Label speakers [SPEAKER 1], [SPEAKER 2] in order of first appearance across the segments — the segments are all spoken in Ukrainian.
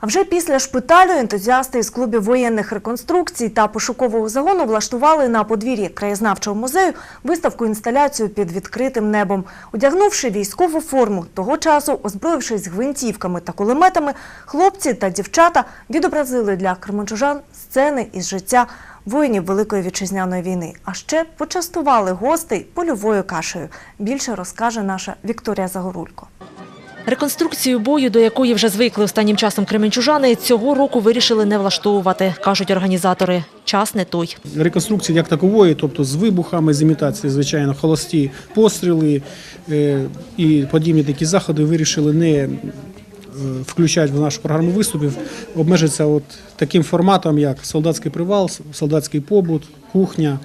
[SPEAKER 1] А вже після шпиталю ентузіасти із клубів воєнних реконструкцій та пошукового загону влаштували на подвір'ї краєзнавчого музею виставку інсталяцію під відкритим небом. Одягнувши військову форму, того часу, озброївшись гвинтівками та кулеметами, хлопці та дівчата відобразили для кременчужан сцени із життя воїнів Великої вітчизняної війни. А ще почастували гостей польовою кашею. Більше розкаже наша Вікторія Загорулько.
[SPEAKER 2] Реконструкцію бою, до якої вже звикли останнім часом кременчужани, цього року вирішили не влаштовувати, кажуть організатори. Час не той.
[SPEAKER 3] Реконструкції як такової, тобто з вибухами, з імітації, звичайно, холості постріли е, і подібні такі заходи вирішили не е, включати в нашу програму виступів, обмежитися от таким форматом, як солдатський привал, солдатський побут, кухня.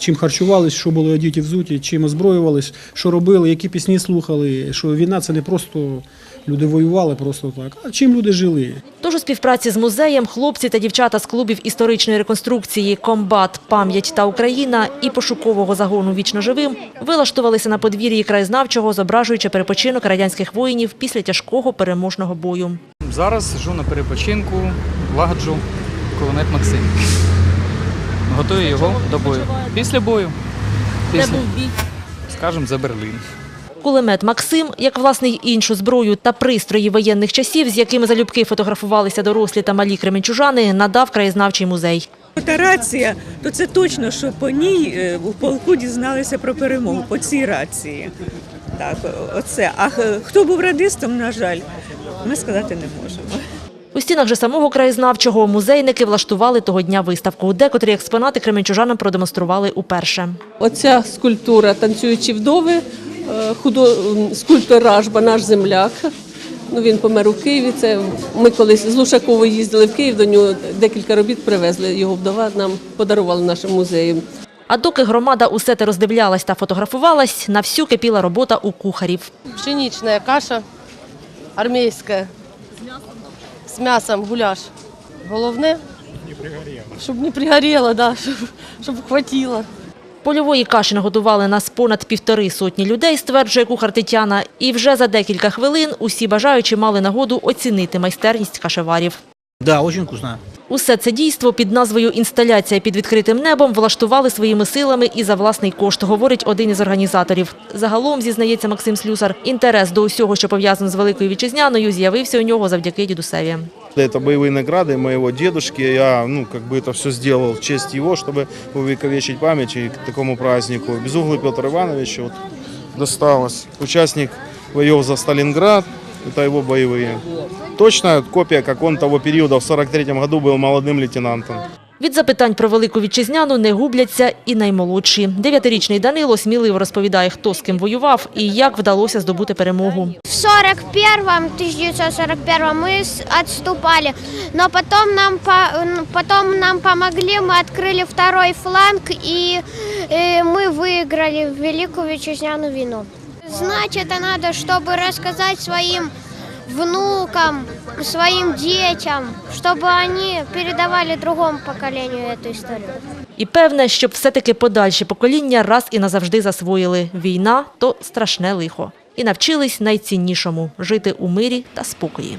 [SPEAKER 3] Чим харчувались, що було одіті взуті, чим озброювались, що робили, які пісні слухали, що війна це не просто люди воювали просто так, а чим люди жили.
[SPEAKER 2] Тож у співпраці з музеєм хлопці та дівчата з клубів історичної реконструкції «Комбат», «Пам'ять» та «Україна» і пошукового загону «Вічно живим» вилаштувалися на подвір'ї краєзнавчого, зображуючи перепочинок радянських воїнів після тяжкого переможного бою.
[SPEAKER 4] Зараз сижу на перепочинку, лагоджу кулемет Максим. Готую його до бою. Після бою. Після, скажемо, за Берлін.
[SPEAKER 2] Кулемет «Максим», як власне й іншу зброю та пристрої воєнних часів, з якими залюбки фотографувалися дорослі та малі кременчужани, надав краєзнавчий музей.
[SPEAKER 5] Та рація, то це точно, що по ній е, у полку дізналися про перемогу, по цій рації. Так, оце. А хто був радистом, на жаль, ми сказати не можемо.
[SPEAKER 2] У стінах же самого краєзнавчого музейники влаштували того дня виставку. Декотрі експонати кременчужанам продемонстрували уперше.
[SPEAKER 6] Оця скульптура танцюючі вдови, е, худо, скульптор Ражба, наш земляк. Ну, він помер у Києві. Це ми колись з Лушаковою їздили в Київ, до нього декілька робіт привезли. Його вдова нам подарувала нашому музею.
[SPEAKER 2] А доки громада усе те роздивлялась та фотографувалась, на всю кипіла робота у кухарів.
[SPEAKER 7] Пшеничная каша армейская. С мясом гуляш. Головне, щоб не пригоріло, да, щоб, щоб хватило.
[SPEAKER 2] Польової каші наготували нас понад півтори сотні людей, стверджує кухар Тетяна. І вже за декілька хвилин усі бажаючі мали нагоду оцінити майстерність кашеварів.
[SPEAKER 8] Да, дуже вкусно.
[SPEAKER 2] Усе це дійство під назвою «Інсталяція під відкритим небом» влаштували своїми силами і за власний кошт, говорить один із організаторів. Загалом, зізнається Максим Слюсар, інтерес до усього, що пов'язано з Великою Вітчизняною, з'явився у нього завдяки дідусеві.
[SPEAKER 9] Это боевые награды моего дедушки. Я, ну, как бы это все сделал в честь его, чтобы увековечить память и к такому празднику. Безуглый Петр Иванович вот, досталось. Участник боев за Сталинград. Это его боевые. Точная копия, как он того периода в 43 году был молодым лейтенантом.
[SPEAKER 2] Від запитань про Велику Вітчизняну не губляться і наймолодші. Дев'ятирічний Данило сміливо розповідає, хто з ким воював і як вдалося здобути перемогу.
[SPEAKER 10] В 41-м, 1941 мы с- отступали, но потом нам, по- н- потом нам помогли, мы открыли второй фланг и э, мы выиграли Великую Витчизняную войну. Знать это надо, чтобы рассказать своим внукам, своим детям, чтобы они передавали другому поколению эту историю.
[SPEAKER 2] І певне, щоб все-таки подальші покоління раз і назавжди засвоїли – війна – то страшне лихо. І навчились найціннішому – жити у мирі та спокої.